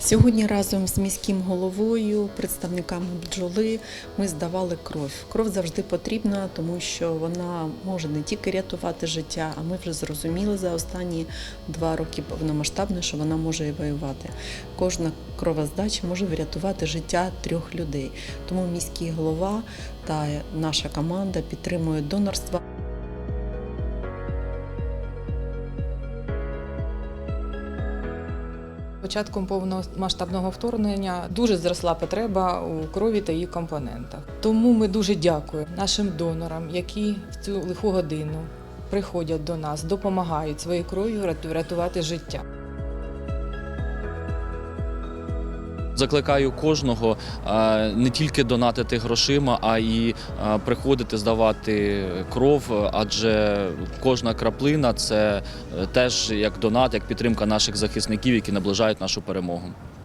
Сьогодні разом з міським головою, представниками бджоли, ми здавали кров. Кров завжди потрібна, тому що вона може не тільки рятувати життя, а ми вже зрозуміли за останні два роки повномасштабно, що вона може і воювати. Кожна кровоздача може врятувати життя трьох людей. Тому міський голова та наша команда підтримують донорство. Початком повномасштабного вторгнення дуже зросла потреба у крові та її компонентах. Тому ми дуже дякуємо нашим донорам, які в цю лиху годину приходять до нас, допомагають своєю кров'ю врятувати рятувати життя. Закликаю кожного не тільки донатити грошима, а й приходити здавати кров, адже кожна краплина це е, теж як донат, як підтримка наших захисників, які наближають нашу перемогу.